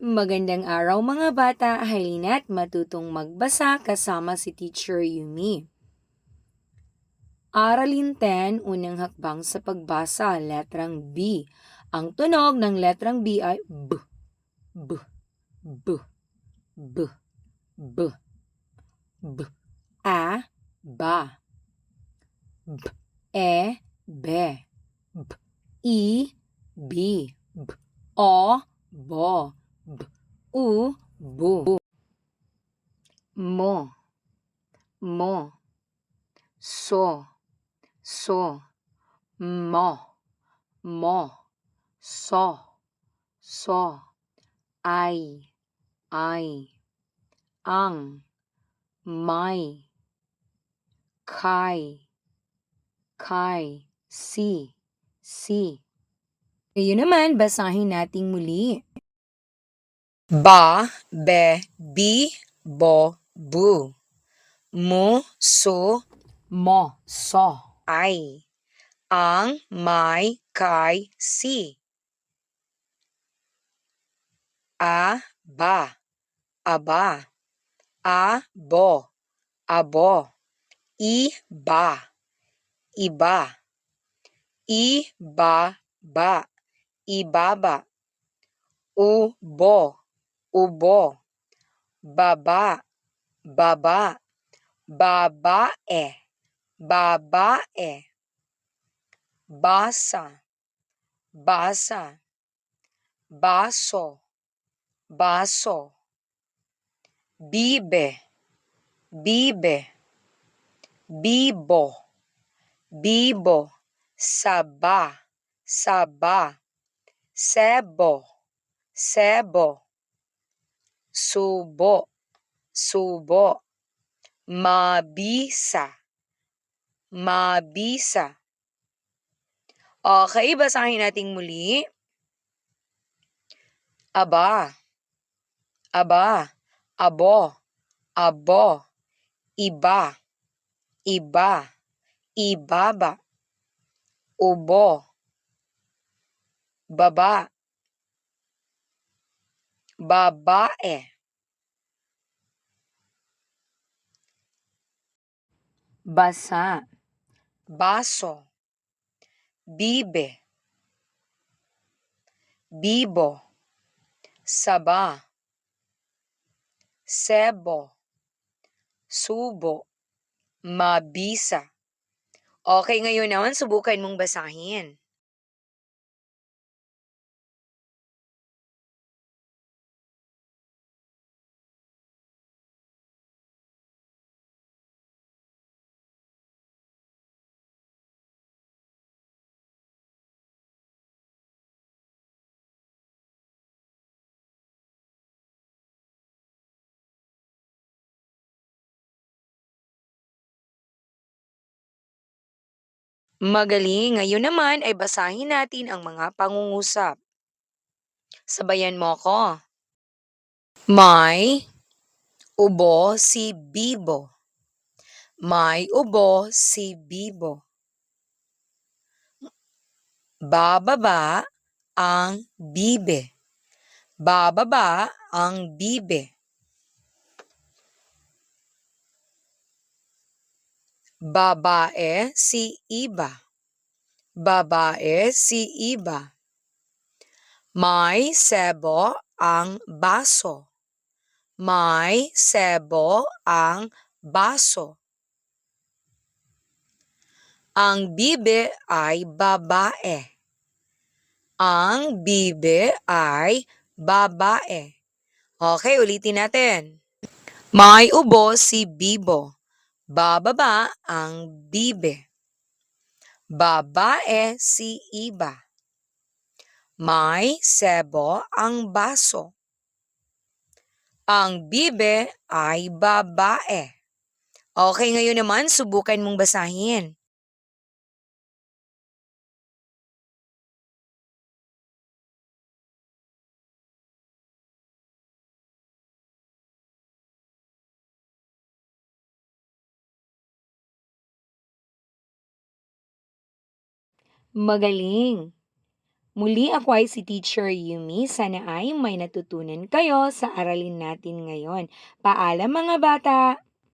Magandang araw mga bata, halina't matutong magbasa kasama si Teacher Yumi. Aralin 10, unang hakbang sa pagbasa, letrang B. Ang tunog ng letrang B ay B, B, B, B, B, B. A, ba. B, e, be. B, i, bi. B, o, bo. B, u, bu. Mo, mo. So, so. Mo, mo. So, so. Ay, ay. Ang, may. Kay, kay. Si, si. Ngayon naman, basahin nating muli. Ba, be, bi, bo, bu. Mu, su, mo, so. Ay. Ang, may, kay, si. A, ba. Aba. A, bo. Abo. I, ba. Iba. I, ba, ba. Ibaba. Ubo. Ubo. Baba. Baba. Babae. Babae. Basa. Basa. Baso. Baso. Bibe. Bibe. Bibo. Bibo. Saba. Saba. Sebo. Sebo. Subo. Subo. Mabisa. Mabisa. Okay, basahin natin muli. Aba. Aba. Abo. Abo. Iba. Iba. Ibaba. Ubo. Baba. Babae. Basa. Baso. Bibe. Bibo. Saba. Sebo. Subo. Mabisa. Okay, ngayon naman subukan mong basahin. Magaling. Ngayon naman ay basahin natin ang mga pangungusap. Sabayan mo ko. May ubo si Bibo. May ubo si Bibo. Bababa ang bibe. Bababa ang bibe. Babae si Iba. Babae si Iba. May sebo ang baso. May sebo ang baso. Ang bibe ay babae. Ang bibe ay babae. Okay, ulitin natin. May ubo si Bibo. Bababa ang bibe. Babae si Iba. May sebo ang baso. Ang bibe ay babae. Okay, ngayon naman subukan mong basahin. Magaling. Muli ako ay si Teacher Yumi. Sana ay may natutunan kayo sa aralin natin ngayon. Paalam mga bata!